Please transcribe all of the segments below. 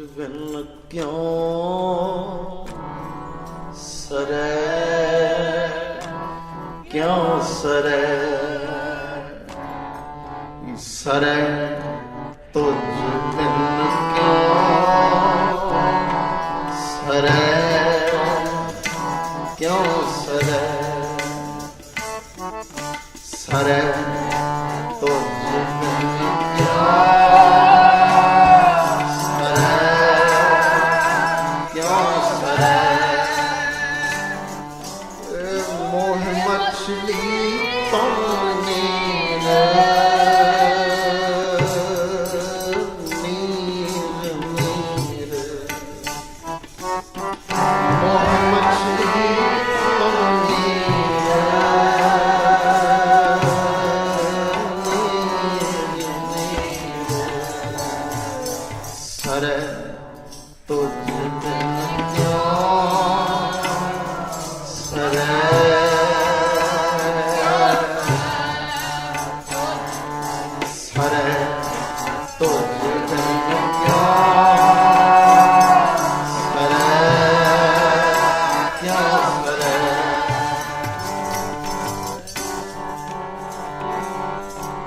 ਬਿਨ ਕਿਉਂ ਸਰੈ? ਕਿਉਂ ਸਰੈ? ਸਰੈ ਤੁਝ ਬਿਨ ਕਿਉਂ ਸਰੈ? ਕਿਉਂ ਸਰੈ? ਸਰੈ ਕਿਉਂ ਸਰੈ ਇਹ ਮੋਹ ਮਛਲੀ ਪਾਣੀ ਨੀਰ ਨੀਰ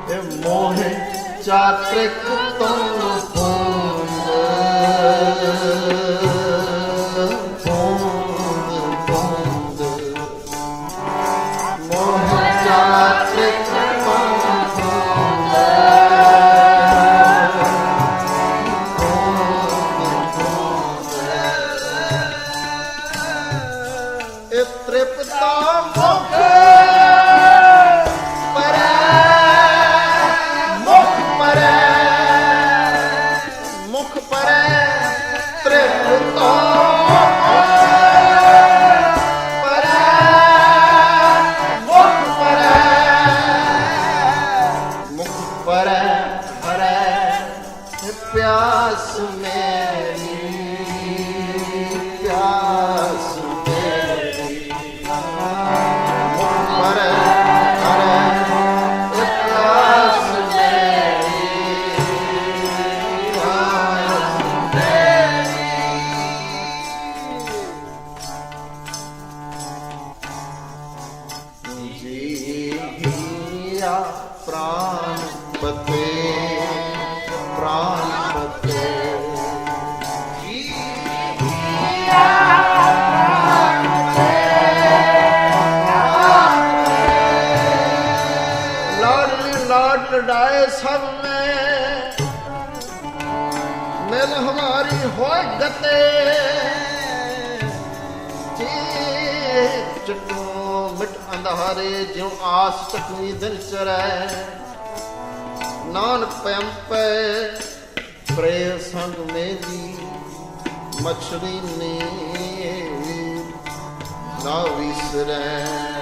ਇਹ ਮੋਹ ਚਾਤ੍ਰਿਕ ਤੁਮ ਹੋਂਦ ਹੋਂਦ ਹੋਂਦ ਮੋਹ ਚਾਤ੍ਰਿਕ ਤ੍ਰਿਪਤਾ ਮੁਖ ਪਿਆਸ ਮੇਰੀ ਪਿਆਸ ਮੇਰੀ ਮੁਖ ਪ੍ਰਾਨ ਬਤੇ ਪ੍ਰਾਨ ਬਤੇ ਸਭ ਮੈਂ ਮਿਲ ਹਮਾਰੀ ਹੋਏ ਗਤੇ ਚਟੂ ਮਿਟ ਅੰਧਾਰੇ ਜਿਉ ਆਸ ਟਕਵੀ ਦਿਨ ਚਰੈ ਨਾਨਕ ਪੈਂਪੈ ਪ੍ਰੇ ਸੰਗ ਮੇਰੀ ਮਛਰੀ ਨੇ ਨਾ ਵਿਸਰੈ।